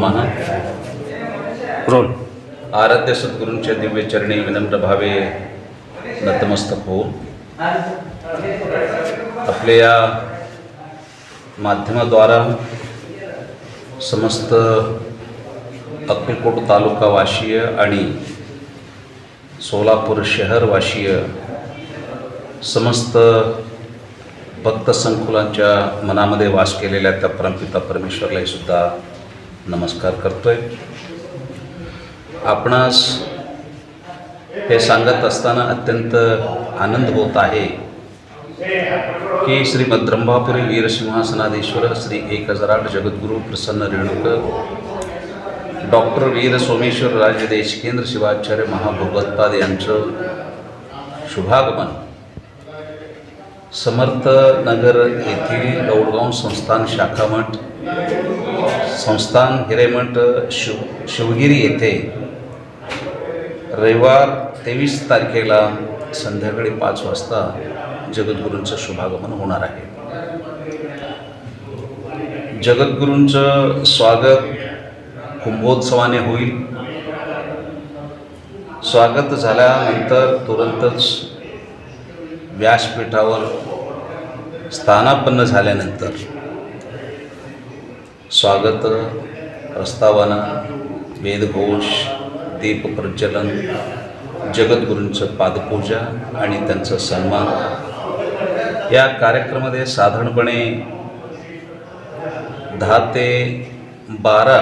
महा role. आराध्य सद्गुरूंच्या दिव्य चरणी विनम्र भावे नतमस्तक. होऊन आपल्या या माध्यमाद्वारा समस्त अक्कलकोट तालुका वाशीय आणि सोलापूर शहर वाशीय समस्त भक्त संकुलांच्या मनामध्ये वास केलेल्या त्या परमपिता परमेश्वरलाही सुद्धा नमस्कार करतोय. आपणास हे सांगत असताना अत्यंत आनंद होत आहे की श्री मद्रंभापुरी वीरसिंहासनाधीश्वर श्री एक हजार आठ जगद्गुरू प्रसन्न रेणुक डॉक्टर वीर सोमेश्वर राज देशकेंद्र शिवाचार्य महाभगवत्पाद यांचं शुभागमन समर्थ नगर येथील गौडगाव संस्थान शाखामठ संस्थान हिरेमठ शिव शिवगिरी येथे रविवार तेवीस तारखेला संध्याकाळी पाच वाजता जगद्गुरूंचं शुभागमन होणार आहे. जगद्गुरूंचं स्वागत कुंभोत्सवाने होईल. स्वागत झाल्यानंतर तुरंतच व्यासपीठावर स्थानापन्न झाल्यानंतर स्वागत प्रस्तावना वेदघोष दीपप्रज्वलन जगद्गुरूंचं पादपूजा आणि त्यांचं सन्मान. या कार्यक्रमामध्ये साधारणपणे दहा ते बारा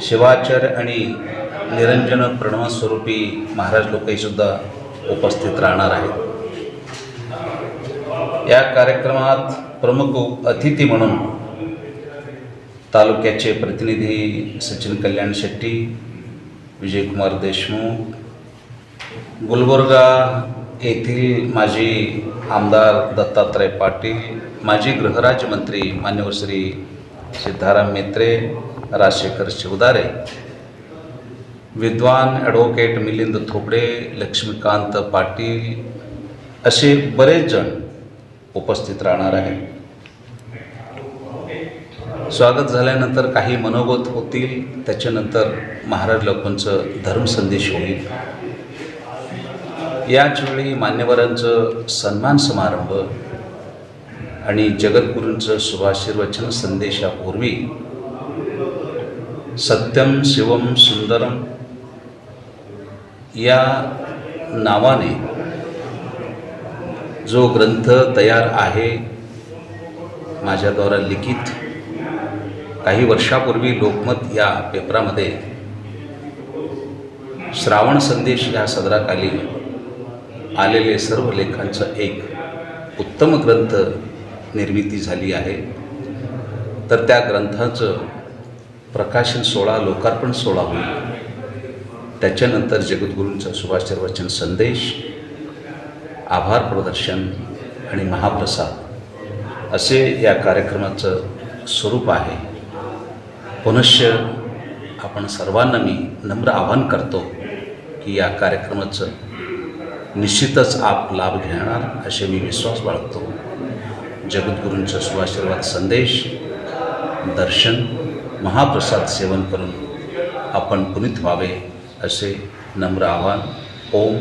शिवाचार्य आणि निरंजन प्रणवस्वरूपी महाराज लोकहीसुद्धा उपस्थित राहणार आहेत. या कार्यक्रमात प्रमुख अतिथी म्हणून तालुक्याचे प्रतिनिधी सचिन कल्याण शेट्टी विजयकुमार देशमुख गुलबर्गा येथील माजी आमदार दत्तात्रय पाटील माजी गृहराज्यमंत्री मान्यवर श्री सिद्धाराम मेत्रे राजशेखर शिवदारे विद्वान ॲडव्होकेट मिलिंद थोपडे लक्ष्मीकांत पाटील असे बरेच जण उपस्थित राहणार आहेत. स्वागत झाल्यानंतर काही मनोगत होतील त्याच्यानंतर महाराज लोकांचं धर्मसंदेश होईल. याच वेळी मान्यवरांचं सन्मान समारंभ आणि जगद्गुरूंचं शुभाशीर्वचन संदेशापूर्वी सत्यम शिवम सुंदरम या नावाने जो ग्रंथ तयार आहे माझ्याद्वारा लिखित काही वर्षापूर्वी लोकमत या पेपरामध्ये श्रावण संदेश या सदराखाली आलेले सर्व लेखांचं एक उत्तम ग्रंथ निर्मिती झाली आहे. तर त्या ग्रंथाचं प्रकाशन सोहळा लोकार्पण सोहळा होईल. त्याच्यानंतर जगद्गुरूंचा सुभाषचर्वचन संदेश आभार प्रदर्शन आणि महाप्रसाद असे या कार्यक्रमाचं स्वरूप आहे. पुनश्च आपण सर्वांना मी नम्र आवाहन करतो की या कार्यक्रमाचं निश्चितच आप लाभ घेणार असे मी विश्वास बाळगतो. जगद्गुरूंचा सुआशीर्वाद संदेश दर्शन महाप्रसाद सेवन करून आपण पुनीत व्हावे असे नम्र आव्हान. ओम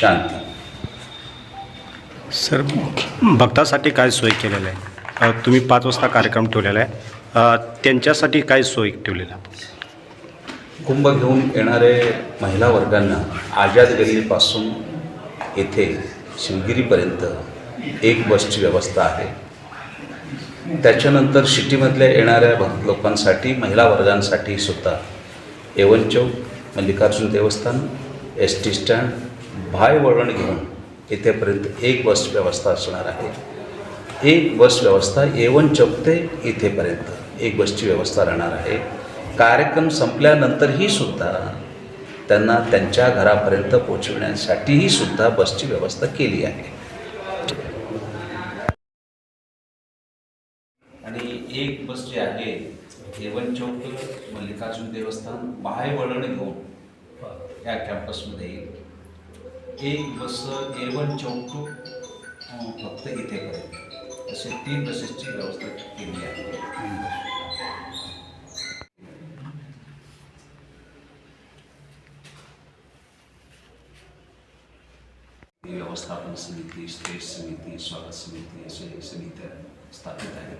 शांती. सर भक्तासाठी काय सोय केलेलं आहे? तुम्ही पाच वाजता कार्यक्रम ठेवलेला आहे. त्यांच्यासाठी काय सोय ठेवलेलं कुंभ घेऊन येणारे महिला वर्गांना आझाद गलीपासून येथे शिवगिरीपर्यंत एक बसची व्यवस्था आहे. त्याच्यानंतर सिटीमधल्या येणाऱ्या भक्त लोकांसाठी महिला वर्गांसाठी सुद्धा एवन चौक मल्लिकार्जुन देवस्थान एस टी स्टँड भाय वळण घेऊन इथेपर्यंत एक बस व्यवस्था असणार आहे. एक बस व्यवस्था एवन चौक ते इथेपर्यंत. एक बसची व्यवस्था राहणार आहे. कार्यक्रम संपल्यानंतरही सुद्धा त्यांना त्यांच्या घरापर्यंत पोचविण्यासाठीही सुद्धा बसची व्यवस्था केली आहे. आणि एक बस जी आहे देवन चौक मल्लिकार्जुन देवस्थान बाहेर वळण घेऊन या कॅम्पसमध्ये येईल एक बस देवन चौक फक्त इथेपर्यंत ऐसे तीन बसेस व्यवस्था की गई व्यवस्थापन समिति, स्टेट समिति, स्वागत समिति, ऐसे समितियाँ स्थापित है।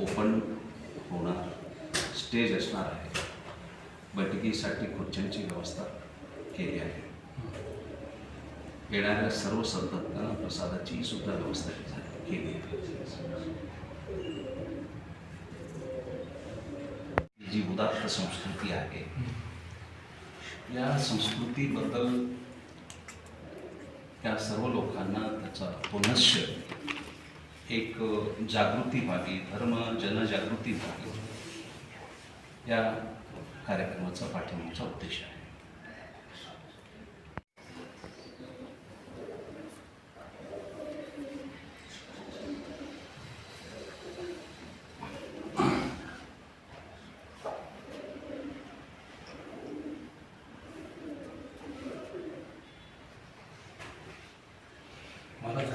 ओपन होना, स्टेज असणार आहे। खुर्चन की व्यवस्था केली आहे। येणाऱ्या सर्व संतांना प्रसादाची सुधा व्यवस्था झाली जी उदात्त संस्कृती आहे या संस्कृतीबद्दल त्या सर्व लोकांना त्याचा पुनश्य एक जागृती व्हावी धर्म जनजागृती व्हावी या कार्यक्रमाचा पाठिंबाचा उद्देश आहे.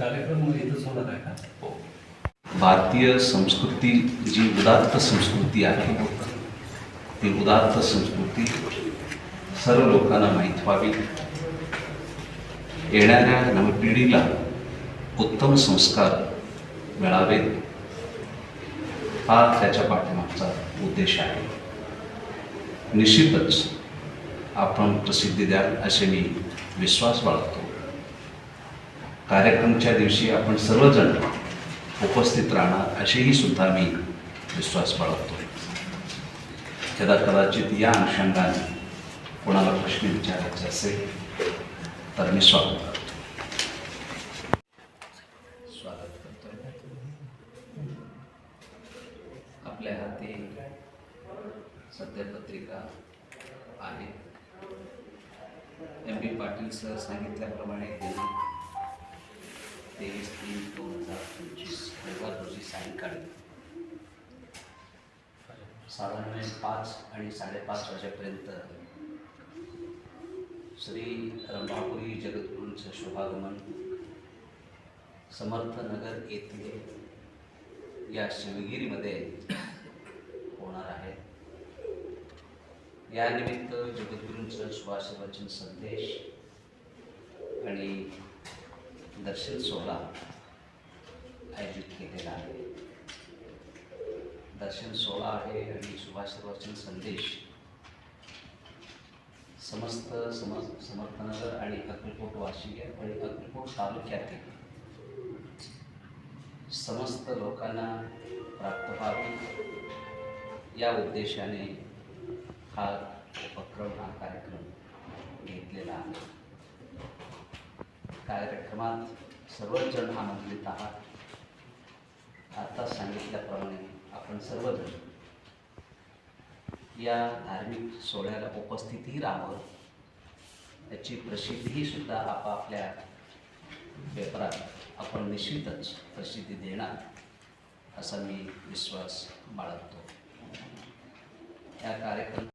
कार्यक्रम इथंच होणार आहे का? हो. भारतीय संस्कृती जी उदात्त संस्कृती आहे ती उदात्त संस्कृती सर्व लोकांना माहीत व्हावी. येणाऱ्या नवपिढीला उत्तम संस्कार मिळावेत हा त्याच्या पाठीमागचा उद्देश आहे. निश्चितच आपण प्रसिद्धी द्याल असे मी विश्वास बाळगतो. कार्यक्रमच्या दिवशी आपण सर्वजण उपस्थित राहणार असेही सुद्धा मी विश्वास बाळगतो. यदा कदाचित या अनुषंगाने कोणाला प्रश्न विचारायचे असेल तर मी स्वागत करतो. स्वागत करतो. आपल्या हाती सत्यपत्रिका आहे. एम पी पाटील सर सांगितल्याप्रमाणे त्यांनी तेवीस तीन दोन हजार पंचवीस रविवार रोजी सायंकाळी साधारण पाच आणि साडेपाच वाजेपर्यंत श्री रंभापुरी जगद्गुरूंचं शुभागमन समर्थनगर येथे या शिवगिरीमध्ये होणार आहे. यानिमित्त जगद्गुरूंचं सुभाषवचन संदेश आणि दर्शन सोहळा आयोजित केलेला आहे. दर्शन सोहळा आहे आणि सुभाषवचन संदेश. समस्त सम समर्थनगर आणि अक्कलकोट वाशिक आणि अक्कलकोट तालुक्यातील समस्त लोकांना प्राप्त व्हावी. या उद्देशाने हा उपक्रम हा कार्यक्रम घेतलेला आहे. कार्यक्रमात सर्वच जण आमंत्रित आहात. आता सांगितल्याप्रमाणे आपण सर्वजण या धार्मिक सोहळ्याला उपस्थितही राहावं. त्याची प्रसिद्धीही सुद्धा आपापल्या पेपरात आपण निश्चितच प्रसिद्धी देणार असा मी विश्वास बाळगतो. या कार्यक्रम